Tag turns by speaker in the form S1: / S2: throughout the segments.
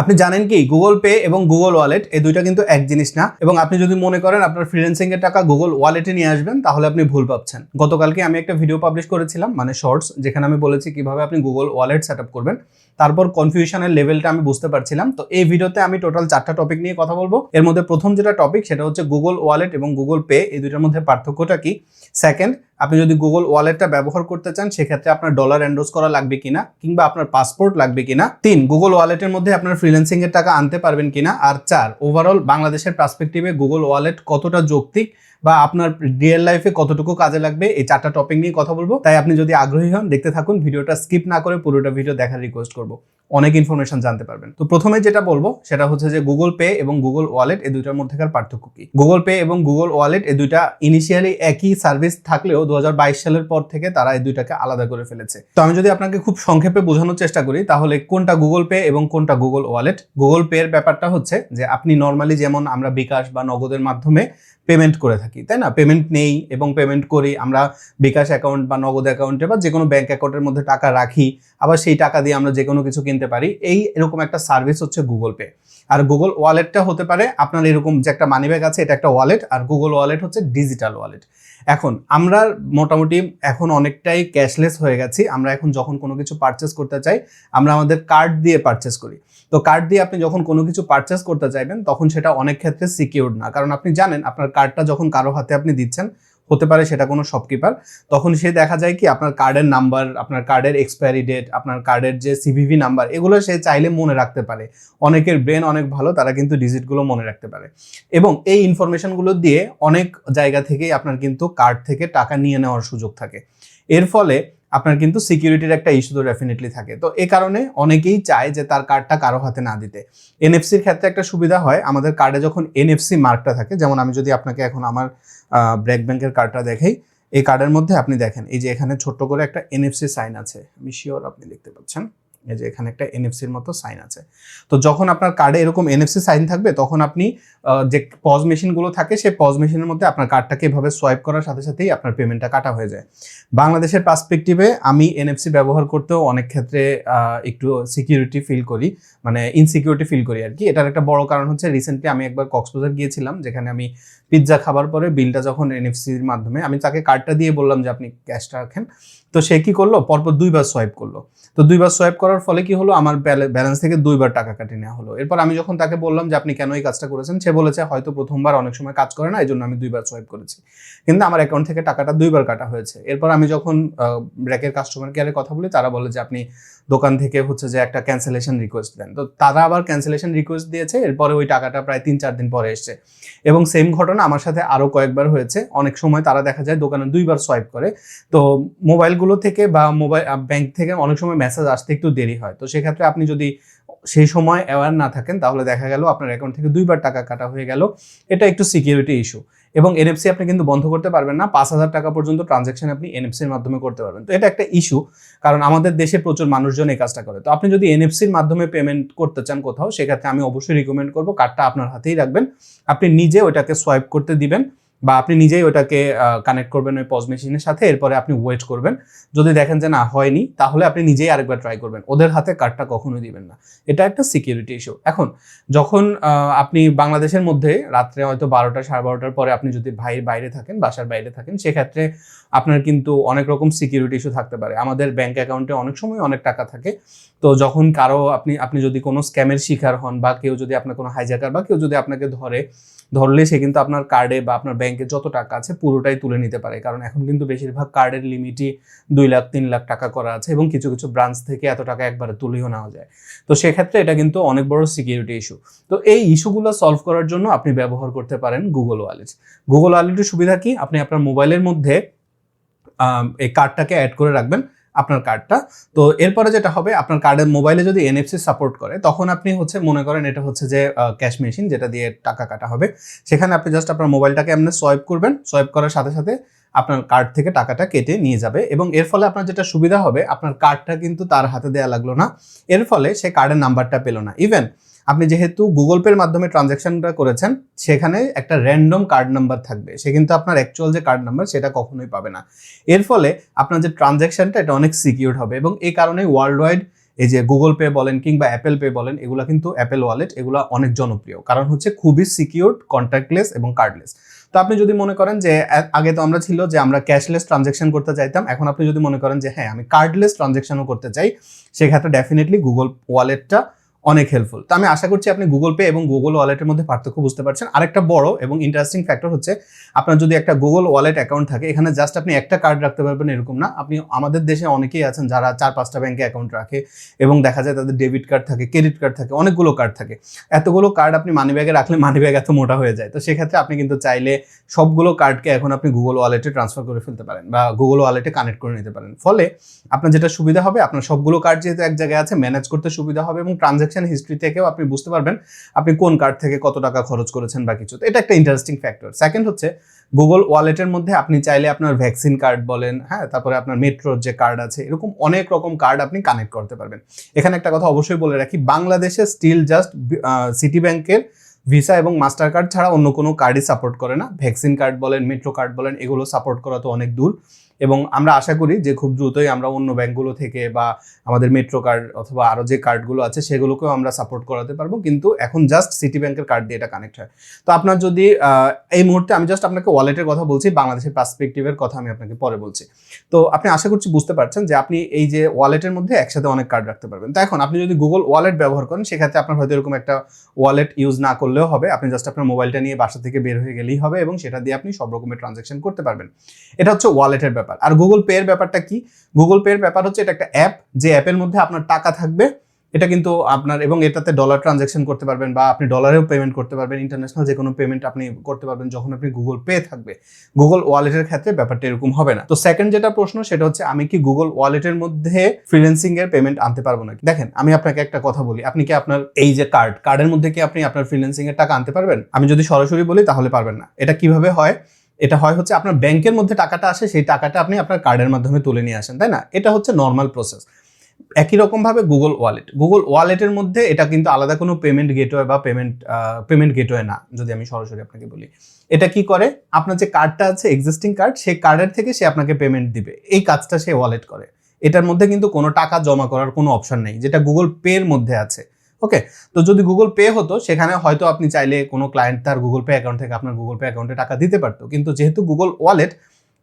S1: আপনি জানেন কি গুগল পে এবং গুগল ওয়ালেট এই দুইটা কিন্তু এক জিনিস না। এবং আপনি যদি মনে করেন আপনার ফ্রিল্যান্সিং এর টাকা গুগল ওয়ালেটে নিয়ে আসবেন, তাহলে আপনি ভুল পাচ্ছেন গতকালকে আমি একটা ভিডিও পাবলিশ করেছিলাম মানে শর্টস যেখানে আমি বলেছি কীভাবে আপনি গুগল ওয়ালেট সেট করবেন। তারপর কনফিউশনের লেভেলটা আমি বুঝতে পারছিলাম। তো এই ভিডিওতে আমি টোটাল চারটা টপিক নিয়ে কথা বলব। এর মধ্যে প্রথম যেটা টপিক সেটা হচ্ছে গুগল ওয়ালেট এবং গুগল পে এই দুইটার মধ্যে পার্থক্যটা কি? সেকেন্ড আপনি যদি গুগল ওয়ালেটটা ব্যবহার করতে চান, সেক্ষেত্রে আপনার ডলার এন্ডোজ করা লাগবে কিনা, কিংবা আপনার পাসপোর্ট লাগবে কিনা। তিন গুগল ওয়ালেটের মধ্যে আপনার ফ্রিল্যান্সিং এর টাকা আনতে পারবেন কিনা। আর চার ওভারঅল বাংলাদেশের পার্সপেক্টিভে গুগল ওয়ালেট কতটা যৌক্তিক বা আপনার রিয়েল লাইফে কতটুকু কাজে লাগবে, এই চারটা টপিক নিয়ে কথা বলব। তাই আপনি যদি আগ্রহী হন, দেখতে থাকুন, ভিডিওটা স্কিপ না করে পুরোটা ভিডিও দেখার রিকোয়েস্ট করব। অনেক ইনফরমেশন জানতে পারবেন। তো প্রথমে যেটা বলব, সেটা হচ্ছে যে গুগল পে এবং গুগল ওয়ালেট এই দুইটার মধ্যেকার পার্থক্য কি? গুগল পে এবং গুগল ওয়ালেট এই দুইটা ইনিশিয়ালি একই সার্ভিস থাকলেও দু হাজার বাইশ সালের পর থেকে তারা এই দুইটাকে আলাদা করে ফেলেছে। তো আমি যদি আপনাকে খুব সংক্ষেপে বোঝানোর চেষ্টা করি, তাহলে কোনটা গুগল পে এবং কোনটা গুগল ওয়ালেট গুগল পে এর ব্যাপারটা হচ্ছে যে আপনি নর্মালি যেমন আমরা বিকাশ বা নগদের মাধ্যমে পেমেন্ট করে থাকি, তাই না? পেমেন্ট নেই এবং পেমেন্ট করি, আমরা বিকাশ অ্যাকাউন্ট বা নগদ অ্যাকাউন্টে বা যে কোনো ব্যাংক অ্যাকাউন্টের মধ্যে টাকা রাখি, আবার সেই টাকা দিয়ে আমরা যে কোনো কিছু কিনতে পারি। এই এরকম একটা সার্ভিস হচ্ছে গুগল পে আর গুগল ওয়ালেটটা হতে পারে আপনার এরকম যে একটা মানি ব্যাগ আছে, এটা একটা ওয়ালেট আর গুগল ওয়ালেট হচ্ছে ডিজিটাল ওয়ালেট এখন আমরা মোটামুটি এখন অনেকটাই ক্যাশলেস হয়ে গেছি। আমরা এখন যখন কোনো কিছু পারচেস করতে চাই, আমরা আমাদের কার্ড দিয়ে পারচেস করি। তো কার্ড দিয়ে আপনি যখন কোনো কিছু পারচেস করতে চাইবেন, তখন সেটা অনেক ক্ষেত্রে সিকিউর না। কারণ আপনি জানেন, আপনার কার্ডটা যখন কারও হাতে আপনি দিচ্ছেন হতে পারে, সেটা কোনো শপকিপার তখন সে দেখা যায় কি, আপনার কার্ডের নাম্বার আপনার কার্ডের এক্সপায়ারি ডেট আপনার কার্ডের যে সিভিভি নাম্বার এগুলো সে চাইলে মনে রাখতে পারে। অনেকের ব্রেন অনেক ভালো, তারা কিন্তু ডিজিটগুলো মনে রাখতে পারে। এবং এই ইনফরমেশনগুলো দিয়ে অনেক জায়গা থেকেই আপনার কিন্তু কার্ড থেকে টাকা নিয়ে নেওয়ার সুযোগ থাকে। এর ফলে আপনার কিন্তু সিকিউরিটির একটা ইস্যু তো ডেফিনেটলি থাকে। তো এ কারণে অনেকেই চায় যে তার কার্ডটা কারও হাতে না দিতে। এনএফসির ক্ষেত্রে একটা সুবিধা হয়, আমাদের কার্ডে যখন এনএফসি মার্কটা থাকে, যেমন আমি যদি আপনাকে এখন আমার ব্র্যাক ব্যাংকের কার্ডটা দেখাই, এই কার্ডের মধ্যে আপনি দেখেন, এই যে এখানে ছোট্ট করে একটা এনএফসি সাইন আছে, আমি শিওর আপনি দেখতে পাচ্ছেন। এই যে এখানে একটা এনএফসির মতো সাইন আছে। তো যখন আপনার কার্ডে এরকম এনএফসি সাইন থাকবে, তখন আপনি যে পজ মেশিনগুলো থাকে, সেই পজ মেশিনের মধ্যে আপনার কার্ডটাকে এভাবে সোয়াইপ করার সাথে সাথেই আপনার পেমেন্টটা কাটা হয়ে যায়। বাংলাদেশের পার্সপেক্টিভে আমি এনএফসি ব্যবহার করতেও অনেক ক্ষেত্রে একটু সিকিউরিটি ফিল করি মানে ইনসিকিউরিটি ফিল করি আর কি এটার একটা বড় কারণ হচ্ছে রিসেন্টলি আমি একবার কক্সবাজার গিয়েছিলাম, যেখানে আমি পিৎজা খাবার পরে বিলটা যখন এনএফসির মাধ্যমে, আমি তাকে কার্ডটা দিয়ে বললাম যে, আপনি ক্যাশটা রাখেন। তো সে কি করল? পরপর দুইবার সোয়াইপ করল। তো দুইবার সোয়াইপ করার ফলে কি হলো? আমার ব্যালেন্স থেকে দুইবার টাকা কাটিয়ে নেওয়া হলো। এরপর আমি যখন তাকে বললাম যে, আপনি কেন এই কাজটা করেছেন? সে বলেছে, হয়তো প্রথমবার অনেক সময় কাজ করে না এই জন্য আমি দুইবার সোয়াইপ করেছি। কিন্তু আমার অ্যাকাউন্ট থেকে টাকাটা দুইবার কাটা হয়েছে। এরপর আমি যখন ব্র্যাকের কাস্টমার কেয়ারে কথা বলি, তারা বলে যে, আপনি দোকান থেকে হচ্ছে যে একটা ক্যান্সেলেশন রিকোয়েস্ট দেন। তো তারা আবার ক্যান্সেলেশন রিকোয়েস্ট দিয়েছে, এরপরে ওই টাকাটা প্রায় তিন চার দিন পরে এসছে। এবং সেম ঘটনা আমার সাথে আরও কয়েকবার হয়েছে। অনেক সময় তারা দেখা যায় দোকানে দুইবার সোয়াইপ করে। তো মোবাইলগুলো থেকে বা মোবাইল ব্যাংক থেকে অনেক সময় মেসেজ আসতে একটু দেরি হয়। তো সেক্ষেত্রে আপনি যদি সেই সময় অ্যাওয়ার না থাকেন, তাহলে দেখা গেল আপনার অ্যাকাউন্ট থেকে দুইবার টাকা কাটা হয়ে গেল। এটা একটু সিকিউরিটি ইস্যু এবং এনএফসি আপনি কিন্তু বন্ধ করতে পারবেন না। পাঁচ হাজার টাকা পর্যন্ত ট্রানজ্যাকশন আপনি এনএফসির মাধ্যমে করতে পারবেন। তো এটা একটা ইস্যু কারণ আমাদের দেশে প্রচুর মানুষজন এই কাজটা করে। তো আপনি যদি এনএফসির মাধ্যমে পেমেন্ট করতে চান কোথাও, সেক্ষেত্রে আমি অবশ্যই রিকমেন্ড করব। কার্ডটা আপনার হাতেই রাখবেন। আপনি নিজে ওইটাকে সোয়াইপ করতে দিবেন। বা আপনি নিজেই ওটাকে কানেক্ট করবেন ওই পজ মেশিনের সাথে, এরপরে আপনি ওয়েট করবেন। যদি দেখেন যে না, হয়নি, তাহলে আপনি নিজেই আরেকবার ট্রাই করবেন। ওদের হাতে কার্ডটা কখনোই দিবেন না। এটা একটা সিকিউরিটি ইস্যু এখন, যখন আপনি বাংলাদেশের মধ্যে রাত্রে হয়তো বারোটা, সাড়ে বারোটার পরে আপনি যদি ভাই বাইরে থাকেন, বাসার বাইরে থাকেন, সেক্ষেত্রে আপনার কিন্তু অনেক রকম সিকিউরিটি ইস্যু থাকতে পারে। আমাদের ব্যাংক অ্যাকাউন্টে অনেক সময় অনেক টাকা থাকে। তো যখন কারও আপনি আপনি যদি কোনো স্ক্যামের শিকার হন বা কেউ যদি আপনার কোনো হাইজাকার বা কেউ যদি আপনাকে ধরে ধরলে সে কিন্তু আপনার কার্ডে বা আপনার ব্যাংকে যত টাকা আছে পুরোটাই তুলে নিতে পারে। কারণ এখন কিন্তু বেশিরভাগ কার্ডের লিমিটই দুই লাখ, তিন লাখ টাকা করা আছে এবং কিছু কিছু ব্রাঞ্চ থেকে এত টাকা একবারে তুলেও নেওয়া যায়। তো সেক্ষেত্রে এটা কিন্তু অনেক বড় সিকিউরিটি ইস্যু তো এই ইস্যুগুলো সলভ করার জন্য আপনি ব্যবহার করতে পারেন গুগল ওয়ালেট গুগল ওয়ালেটের সুবিধা কি? আপনি আপনার মোবাইলের মধ্যে এই কার্ডটাকে অ্যাড করে রাখবেন। আপনার কার্ডটা তো এরপরে যেটা হবে, আপনার কার্ডের মোবাইলে যদি এনএফসি সাপোর্ট করে, তখন আপনি হচ্ছে মনে করেন এটা হচ্ছে যে ক্যাশ মেশিন যেটা দিয়ে টাকা কাটা হবে। সেখানে আপনি জাস্ট আপনার মোবাইলটাকে আপনি সোয়াইপ করবেন। সোয়াইপ করার সাথে সাথে আপনার কার্ড থেকে টাকাটা কেটে নিয়ে যাবে এবং এর ফলে আপনার যেটা সুবিধা হবে, আপনার কার্ডটা কিন্তু তার হাতে দেওয়া লাগল না। এর ফলে সে কার্ডের নাম্বারটা পেল না। ইভেন আপনি যেহেতু গুগল পের মাধ্যমে ট্রানজ্যাকশনটা করেছেন, সেখানে একটা র্যান্ডম কার্ড নাম্বার থাকবে। সে কিন্তু আপনার অ্যাকচুয়াল যে কার্ড নাম্বার সেটা কখনোই পাবে না। এর ফলে আপনার যে ট্রানজ্যাকশনটা এটা অনেক সিকিউর হবে এবং এই কারণে ওয়ার্ল্ড ওয়াইড এই যে গুগল পে বলেন কিংবা অ্যাপেল পে বলেন, এগুলো কিন্তু অ্যাপেল ওয়ালেট এগুলো অনেক জনপ্রিয়। কারণ হচ্ছে খুবই সিকিউরড কন্ট্যাক্টলেস এবং কার্ডলেস তো আপনি যদি মনে করেন যে আগে তো আমরা ছিল যে আমরা ক্যাশলেস ট্রানজেকশন করতে চাইতাম, এখন আপনি যদি মনে করেন যে হ্যাঁ আমি কার্ডলেস ট্রানজেকশনও করতে চাই, সেক্ষেত্রে ডেফিনেটলি গুগল ওয়ালেটটা অনেক হেল্পফুল তো আমি আশা করছি আপনি গুগল পে এবং গুগল ওয়ালেটের মধ্যে পার্থক্য বুঝতে পারছেন। আরেকটা বড় এবং ইন্টারেস্টিং ফ্যাক্টর হচ্ছে, আপনার যদি একটা গুগল ওয়ালেট অ্যাকাউন্ট থাকে, এখানে জাস্ট আপনি একটা কার্ড রাখতে পারবেন এরকম না। আপনি আমাদের দেশে অনেকেই আছেন যারা চার পাঁচটা ব্যাংকে অ্যাকাউন্ট রাখে এবং দেখা যায় তাদের ডেবিট কার্ড থাকে ক্রেডিট কার্ড থাকে, অনেকগুলো কার্ড থাকে। এতগুলো কার্ড আপনি মানি ব্যাগে রাখলে মানি ব্যাগ এত মোটা হয়ে যায়। তো সেক্ষেত্রে আপনি কিন্তু চাইলে সবগুলো কার্ডকে এখন আপনি গুগল ওয়ালেটে ট্রান্সফার করে ফেলতে পারেন বা গুগল ওয়ালেটে কানেক্ট করে নিতে পারেন। ফলে আপনার যেটা সুবিধা হবে, আপনার সবগুলো কার্ড যেহেতু এক জায়গায় আছে ম্যানেজ করতে সুবিধা হবে এবং ট্রানজ্যাকশন হিস্ট্রি থেকেও আপনি বুঝতে পারবেন আপনি কোন কার্ড থেকে কত টাকা খরচ করেছেন বা কিছু। এটা একটা ইন্টারেস্টিং ফ্যাক্টর সেকেন্ড হচ্ছে গুগল ওয়ালেটের মধ্যে আপনি চাইলে আপনার ভ্যাকসিন কার্ড বলেন হ্যাঁ তারপরে আপনার মেট্রোর যে কার্ড আছে, এরকম অনেক রকম কার্ড আপনি কানেক্ট করতে পারবেন। এখানে একটা কথা অবশ্যই বলে রাখি, বাংলাদেশে স্টিল জাস্ট সিটি ব্যাংকের ভিসা এবং মাস্টার কার্ড ছাড়া অন্য কোনো কার্ডই সাপোর্ট করে না। ভ্যাকসিন কার্ড বলেন মেট্রো কার্ড বলেন, এগুলো সাপোর্ট করা তো অনেক দূর। এবং আমরা আশা করি যে খুব দ্রুতই আমরা অন্য ব্যাংকগুলো থেকে বা আমাদের মেট্রো কার্ড অথবা আরও যে কার্ডগুলো আছে সেগুলোকেও আমরা সাপোর্ট করাতে পারব। কিন্তু এখন জাস্ট সিটি ব্যাংকের কার্ড দিয়ে এটা কানেক্ট হয়। তো আপনার যদি এই মুহূর্তে আমি জাস্ট আপনাকে ওয়ালেটের কথা বলছি, বাংলাদেশের পার্সপেক্টিভের কথা আমি আপনাকে পরে বলছি। তো আপনি আশা করছি বুঝতে পারছেন যে আপনি এই যে ওয়ালেটের মধ্যে একসাথে অনেক কার্ড রাখতে পারবেন। তো এখন আপনি যদি গুগল ওয়ালেট ব্যবহার করেন, সেক্ষেত্রে আপনার হয়তো এরকম একটা ওয়ালেট ইউজ না করলেও হবে। আপনি জাস্ট আপনার মোবাইলটা নিয়ে বাসা থেকে বের হয়ে গেলেই হবে এবং সেটা দিয়ে আপনি সব রকমের ট্রানজ্যাকশন করতে পারবেন। এটা হচ্ছে ওয়ালেটের ব্যাপার। আর গুগল পে এর ব্যাপারটা কি? গুগল পে এর ব্যাপার হচ্ছে এটা একটা অ্যাপ যে অ্যাপের মধ্যে আপনার টাকা থাকবে। এটা কিন্তু আপনার এবং এটাতে ডলার ট্রানজ্যাকশন করতে পারবেন বা আপনি ডলারেও পেমেন্ট করতে পারবেন। ইন্টারন্যাশনাল যে কোনো পেমেন্ট আপনি করতে পারবেন যখন আপনি গুগল পে থাকবে। গুগল ওয়ালেটের ক্ষেত্রে ব্যাপারটা এরকম হবে না। তো সেকেন্ড যেটা প্রশ্ন, সেটা হচ্ছে আমি কি গুগল ওয়ালেটের মধ্যে ফ্রিল্যান্সিং এর পেমেন্ট আনতে পারব না দেখেন, আমি আপনাকে একটা কথা বলি। আপনি কি আপনার এই যে কার্ড কার্ডের মধ্যে কি আপনি আপনার ফ্রিল্যান্সিং এর টাকা আনতে পারবেন? আমি যদি সরাসরি বলি, তাহলে পারবেন না। এটা কীভাবে হয়? এটা হয় হচ্ছে আপনার ব্যাংকের মধ্যে টাকাটা আসে, সেই টাকাটা আপনি আপনার কার্ডের মাধ্যমে তুলে নিয়ে আসেন, তাই না? এটা হচ্ছে নর্মাল প্রসেস একই রকমভাবে গুগল ওয়ালেট গুগল ওয়ালেটের মধ্যে এটা কিন্তু আলাদা কোনো পেমেন্ট গেটওয়ে বা পেমেন্ট পেমেন্ট গেটওয়ে না, যদি আমি সরাসরি আপনাকে বলি। এটা কি করে? আপনার যে কার্ডটা আছে এক্সিস্টিং কার্ড সেই কার্ডের থেকে সে আপনাকে পেমেন্ট দিবে। এই কাজটা সে ওয়ালেট করে। এটার মধ্যে কিন্তু কোনো টাকা জমা করার কোনো অপশন নেই, যেটা গুগল পে এর মধ্যে আছে। ওকে তো যদি গুগল পে হতো, সেখানে হয়তো আপনি চাইলে কোনো ক্লায়েন্ট তার গুগল পে অ্যাকাউন্ট থেকে আপনার গুগল পে অ্যাকাউন্টে টাকা দিতে পারতো। কিন্তু যেহেতু গুগল ওয়ালেট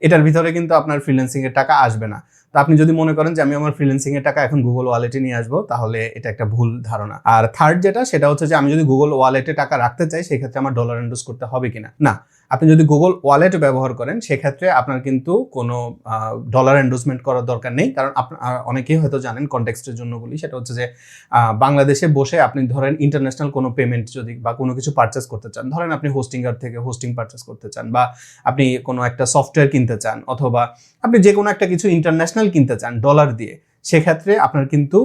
S1: এটার ভিতরে কিন্তু আপনার ফ্রিল্যান্সিং এর টাকা আসবে না। তো আপনি যদি মনে করেন যে আমি আমার ফ্রিল্যান্সিং এর টাকা এখন গুগল ওয়ালেটে নিয়ে আসব, তাহলে এটা একটা ভুল ধারণা। আর থার্ড যেটা, সেটা হচ্ছে যে আমি যদি গুগল ওয়ালেটে টাকা রাখতে চাই, সেক্ষেত্রে আমার ডলার এন্ডোজ করতে হবে কিনা? না। আপনি যদি গুগল ওয়ালেট ব্যবহার করেন, সেক্ষেত্রে আপনার কিন্তু কোনো ডলার এন্ডোজমেন্ট করার দরকার নেই। কারণ আপনার অনেকেই হয়তো জানেন কনটেক্সটের জন্য বলি। সেটা হচ্ছে যে বাংলাদেশে বসে আপনি ধরেন ইন্টারন্যাশনাল কোনো পেমেন্ট যদি বা কোনো কিছু পারচেস করতে চান, ধরেন আপনি হোস্টিংয়ার থেকে হোস্টিং পারচেস করতে চান বা আপনি কোনো একটা সফটওয়্যার কিনতে চান অথবা আপনি যে কোনো একটা কিছু ইন্টারন্যাশনাল কিনতে চান ডলার দিয়ে, সেক্ষেত্রে আপনার কিন্তু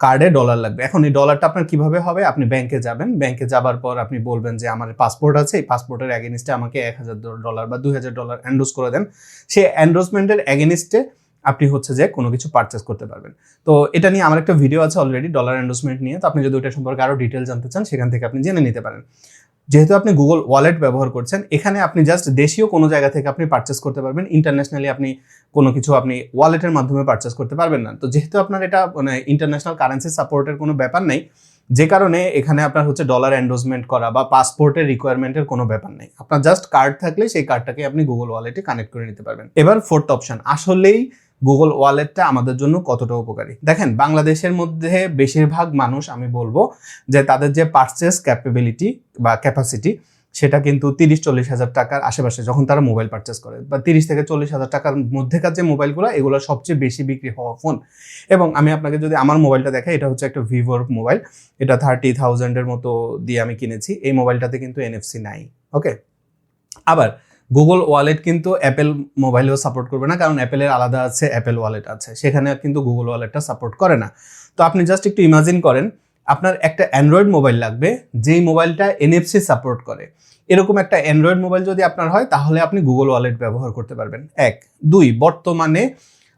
S1: কার্ডে ডলার লাগবে। এখন এই ডলারটা আপনার কীভাবে হবে? আপনি ব্যাংকে যাবেন। ব্যাংকে যাবার পর আপনি বলবেন যে, আমার পাসপোর্ট আছে। এই পাসপোর্টের অ্যাগেনিস্টে আমাকে এক হাজার ডলার বা দুই হাজার ডলার অ্যান্ডোজ করে দেন। সেই অ্যান্ডোজমেন্টের অ্যাগেনিস্টে আপনি হচ্ছে যে কোনো কিছু পারচেস করতে পারবেন। তো এটা নিয়ে আমার একটা ভিডিও আছে অলরেডি ডলার অ্যান্ডোসমেন্ট নিয়ে। তো আপনি যদি ওইটা সম্পর্কে আরও ডিটেল জানতে চান, সেখান থেকে আপনি জেনে নিতে পারেন। যেহেতু আপনি গুগল ওয়ালেট ব্যবহার করছেন, এখানে আপনি জাস্ট দেশীয় কোনো জায়গা থেকে আপনি পারচেস করতে পারবেন। ইন্টারন্যাশনালি আপনি কোনো কিছু আপনি ওয়ালেটের মাধ্যমে পারচেস করতে পারবেন না। তো যেহেতু আপনার এটা মানে ইন্টারন্যাশনাল কারেন্সি সাপোর্টের কোনো ব্যাপার নেই, যে কারণে এখানে আপনার হচ্ছে ডলার এন্ডোজমেন্ট করা বা পাসপোর্টের রিকোয়ারমেন্টের কোনো ব্যাপার নেই। আপনার জাস্ট কার্ড থাকলে সেই কার্ডটাকে আপনি গুগল ওয়ালেটে কানেক্ট করে নিতে পারবেন। এবার ফোর্থ অপশন আসলেই গুগল ওয়ালেটটা আমাদের জন্য কতটা উপকারী? দেখেন, বাংলাদেশের মধ্যে বেশিরভাগ মানুষ, আমি বলব যে তাদের যে পারচেস ক্যাপাবিলিটি বা ক্যাপাসিটি সেটা কিন্তু তিরিশ, চল্লিশ হাজার টাকার আশেপাশে যখন তারা মোবাইল পারচেস করে, বা তিরিশ থেকে চল্লিশ হাজার টাকার মধ্যেকার যে মোবাইলগুলো এগুলো সবচেয়ে বেশি বিক্রি হওয়া ফোন এবং আমি আপনাকে যদি আমার মোবাইলটা দেখাই, এটা হচ্ছে একটা ভিভোর মোবাইল এটা থার্টি থাউজেন্ডের মতো দিয়ে আমি কিনেছি, এই মোবাইলটাতে কিন্তু এনএফসি নাই ওকে আবার গুগল ওয়ালেট কিন্তু অ্যাপেল মোবাইলেও সাপোর্ট করবে না, কারণ অ্যাপেলের আলাদা আছে অ্যাপেল ওয়ালেট আছে। সেখানে কিন্তু গুগল ওয়ালেটটা সাপোর্ট করে না। তো আপনি জাস্ট একটু ইমাজিন করেন, আপনার একটা অ্যান্ড্রয়েড মোবাইল লাগবে, যেই মোবাইলটা এনএফসি সাপোর্ট করে। এরকম একটা অ্যান্ড্রয়েড মোবাইল যদি আপনার হয়, তাহলে আপনি গুগল ওয়ালেট ব্যবহার করতে পারবেন। এক। দুই, বর্তমানে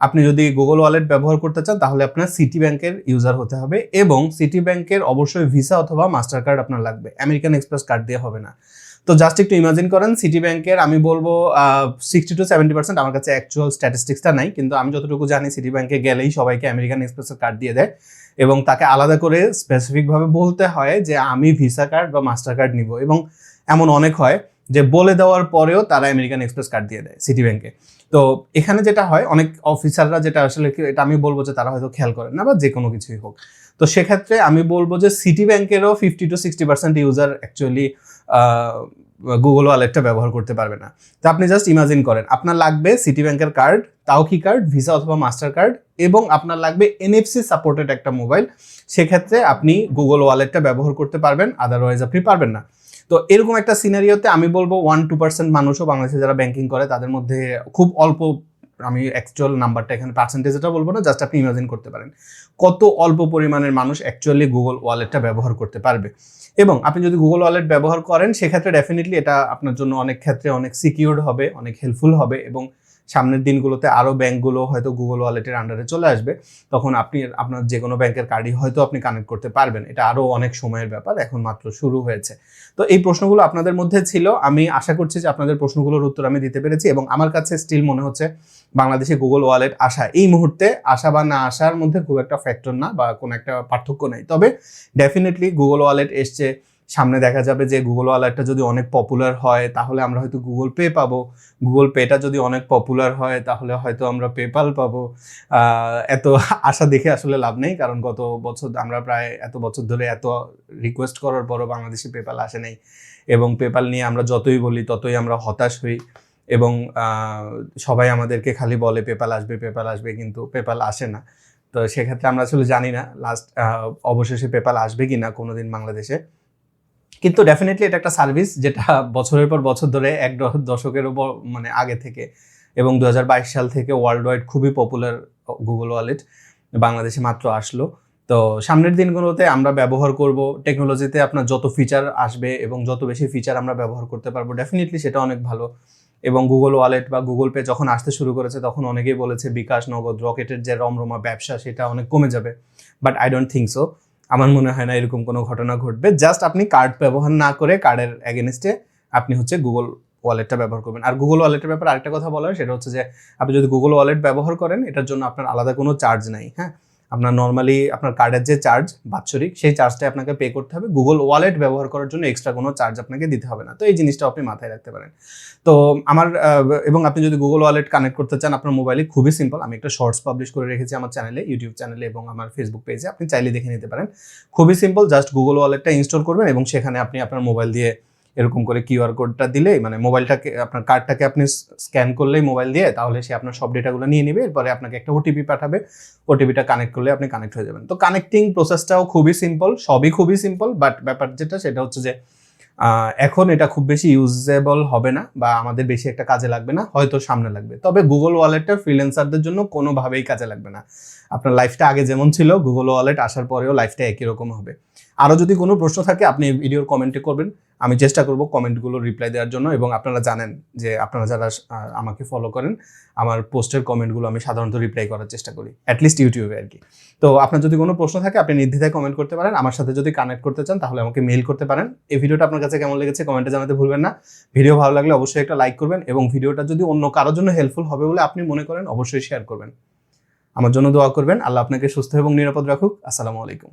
S1: আপনি যদি গুগল ওয়ালেট ব্যবহার করতে চান, তাহলে আপনার সিটি ব্যাংকের ইউজার হতে হবে এবং সিটি ব্যাংকের অবশ্যই ভিসা অথবা মাস্টার কার্ড আপনার লাগবে। আমেরিকান এক্সপ্রেস কার্ড দিয়ে হবে না। তো জাস্ট একটু ইমাজিন করেন সিটি ব্যাংকের আমি বলব সিক্সটি টু সেভেন্টি পার্সেন্ট আমার কাছে অ্যাকচুয়াল স্ট্যাটিস্টিক্সটা নাই, কিন্তু আমি যতটুকু জানি সিটি ব্যাংকে গেলেই সবাইকে আমেরিকান এক্সপ্রেসের কার্ড দিয়ে দেয় এবং তাকে আলাদা করে স্পেসিফিকভাবে বলতে হয় যে আমি ভিসা কার্ড বা মাস্টার কার্ড নিব এবং এমন অনেক হয় যে বলে দেওয়ার পরেও তারা আমেরিকান এক্সপ্রেস কার্ড দিয়ে দেয় সিটি ব্যাংকে তো এখানে যেটা হয়, অনেক অফিসাররা যেটা আসলে এটা আমি বলব যে তারা হয়তো খেয়াল করেন না বা যে কোনো কিছুই হোক। তো সেক্ষেত্রে আমি বলব যে City ব্যাংকেরও fifty to sixty percent user actually Google ওয়ালেটটা ব্যবহার করতে পারবে না। তো আপনি জাস্ট ইমাজিন করেন, আপনার লাগবে সিটি ব্যাংকের কার্ড তাও কি কার্ড ভিসা অথবা মাস্টার কার্ড এবং আপনার লাগবে এনএফসি সাপোর্টেড একটা মোবাইল সেক্ষেত্রে আপনি গুগল ওয়ালেটটা ব্যবহার করতে পারবেন আদারওয়াইজ আপনি পারবেন না। তো এরকম একটা সিনারিওতে আমি বলব ওয়ান টু পার্সেন্ট মানুষও বাংলাদেশে যারা ব্যাংকিং করে, তাদের মধ্যে খুব অল্প, আমি অ্যাকচুয়াল নাম্বারটা এখানে পার্সেন্টেজটা বলব না জাস্ট আপনি ইমাজিন করতে পারেন। কত অল্প পরিমাণের মানুষ অ্যাকচুয়ালি গুগল ওয়ালেটটা ব্যবহার করতে পারবে? এবং আপনি যদি গুগল ওয়ালেট ব্যবহার করেন, সেক্ষেত্রে ডেফিনেটলি এটা আপনার জন্য অনেক ক্ষেত্রে অনেক সিকিউরড হবে, অনেক হেল্পফুল হবে এবং সামনের দিনগুলোতে আরও ব্যাঙ্কগুলো হয়তো গুগল ওয়ালেটের আন্ডারে চলে আসবে। তখন আপনি আপনার যে কোনো ব্যাংকের কার্ডই হয়তো আপনি কানেক্ট করতে পারবেন। এটা আরও অনেক সময়ের ব্যাপার, এখন মাত্র শুরু হয়েছে। তো এই প্রশ্নগুলো আপনাদের মধ্যে ছিল। আমি আশা করছি যে আপনাদের প্রশ্নগুলোর উত্তর আমি দিতে পেরেছি এবং আমার কাছে স্টিল মনে হচ্ছে বাংলাদেশে গুগল ওয়ালেট আসা। এই মুহূর্তে আসা বা না আসার মধ্যে খুব একটা ফ্যাক্টর না বা কোনো একটা পার্থক্য নেই। তবে ডেফিনেটলি গুগল ওয়ালেট এসছে সামনে দেখা যাবে যে গুগল ওয়ালেটটা যদি অনেক পপুলার হয়, তাহলে আমরা হয়তো গুগল পে পাবো। গুগল পেটা যদি অনেক পপুলার হয়, তাহলে হয়তো আমরা পেপাল পাবো। এত আশা দেখে আসলে লাভ নেই, কারণ গত বছর আমরা প্রায় এত বছর ধরে এত রিকোয়েস্ট করার পরও বাংলাদেশে পেপাল আসে নাই। এবং পেপাল নিয়ে আমরা যতই বলি, ততই আমরা হতাশ হই। এবং সবাই আমাদেরকে খালি বলে পেপাল আসবে পেপাল আসবে, কিন্তু পেপাল আসে না। তো সেক্ষেত্রে আমরা আসলে জানি না লাস্ট অবশেষে পেপাল আসবে কি না কোনোদিন বাংলাদেশে। কিন্তু ডেফিনেটলি এটা একটা সার্ভিস যেটা বছরের পর বছর ধরে এক দশকের উপর মানে আগে থেকে। এবং দু হাজার বাইশ সাল থেকে ওয়ার্ল্ড ওয়াইড খুবই পপুলার গুগল ওয়ালেট বাংলাদেশে মাত্র আসলো। তো সামনের দিনগুলোতে আমরা ব্যবহার করব। টেকনোলজিতে আপনার যত ফিচার আসবে এবং যত বেশি ফিচার আমরা ব্যবহার করতে পারব ডেফিনেটলি সেটা অনেক ভালো। এবং গুগল ওয়ালেট বা গুগল পে যখন আসতে শুরু করেছে, তখন অনেকেই বলেছে বিকাশ, নগদ, রকেটের যে রমরমা ব্যবসা, সেটা অনেক কমে যাবে। But I don't think so আমার মনে হয় না এরকম কোনো ঘটনা ঘটবে। জাস্ট আপনি কার্ড ব্যবহার না করে কার্ডের এগেনস্টে আপনি হচ্ছে গুগল ওয়ালেটটা ব্যবহার করবেন। আর গুগল ওয়ালেটের ব্যাপারে আরেকটা কথা বলার, সেটা হচ্ছে যে আপনি যদি গুগল ওয়ালেট ব্যবহার করেন, এটার জন্য আপনার আলাদা কোনো চার্জ নাই হ্যাঁ? আপনার নর্মালি আপনার কার্ডের যে চার্জ বাৎসরিক, সেই চার্জটা আপনাকে পে করতে হবে। গুগল ওয়ালেট ব্যবহার করার জন্য এক্সট্রা কোনো চার্জ আপনাকে দিতে হবে না। তো এই জিনিসটা আপনি মাথায় রাখতে পারেন। তো আমার এবং আপনি যদি গুগল ওয়ালেট কানেক্ট করতে চান, আপনার মোবাইলে খুবই সিম্পল আমি একটা শর্টস পাবলিশ করে রেখেছি আমার চ্যানেলে ইউটিউব চ্যানেলে এবং আমার ফেসবুক পেজে আপনি চাইলে দেখে নিতে পারেন। খুবই সিম্পল জাস্ট গুগল ওয়ালেটটা ইনস্টল করবেন এবং সেখানে আপনি আপনার মোবাইল দিয়ে এরকম করে কিউআর কোডটা দিলেই মানে মোবাইলটাকে, আপনার কার্ডটাকে আপনি স্ক্যান করলেই মোবাইল দিয়ে তাহলে সে আপনার সব ডেটাগুলো নিয়ে নেবে, এরপরে আপনাকে একটা ওটিপি পাঠাবে ওটিপিটা কানেক্ট করলে আপনি কানেক্ট হয়ে যাবেন। তো কানেক্টিং প্রসেসটাও খুবই সিম্পল, সবই খুবই সিম্পল, বাট ব্যাপার যেটা সেটা হচ্ছে যে এখন এটা খুব বেশি ইউজেবল হবে না বা আমাদের বেশি একটা কাজে লাগবে না, হয়তো সামনে লাগবে। তবে গুগল ওয়ালেটটা ফ্রিল্যান্সারদের জন্য কোনোভাবেই কাজে লাগবে না। আপনার লাইফটা আগে যেমন ছিল গুগল ওয়ালেট আসার পরেও লাইফটা একই রকম হবে। আরও যদি কোনো প্রশ্ন থাকে, আপনি ভিডিওর কমেন্টে করবেন। আমি চেষ্টা করব কমেন্টগুলো রিপ্লাই দেওয়ার জন্য এবং আপনারা জানেন যে আপনারা যারা আমাকে ফলো করেন, আমার পোস্টের কমেন্টগুলো আমি সাধারণত রিপ্লাই করার চেষ্টা করি অ্যাটলিস্ট ইউটিউবে আর কি তো আপনার যদি কোনো প্রশ্ন থাকে, আপনি নির্দ্বিধায় কমেন্ট করতে পারেন। আমার সাথে যদি কানেক্ট করতে চান, তাহলে আমাকে মেইল করতে পারেন। এই ভিডিওটা আপনার কাছে কেমন লেগেছে কমেন্টে জানাতে ভুলবেন না। ভিডিও ভালো লাগলে অবশ্যই একটা লাইক করবেন এবং ভিডিওটা যদি অন্য কারোর জন্য হেল্পফুল হবে বলে আপনি মনে করেন, অবশ্যই শেয়ার করবেন। আমার জন্য দোয়া করবেন। আল্লাহ আপনাকে সুস্থ এবং নিরাপদ রাখুক। আসসালামু আলাইকুম।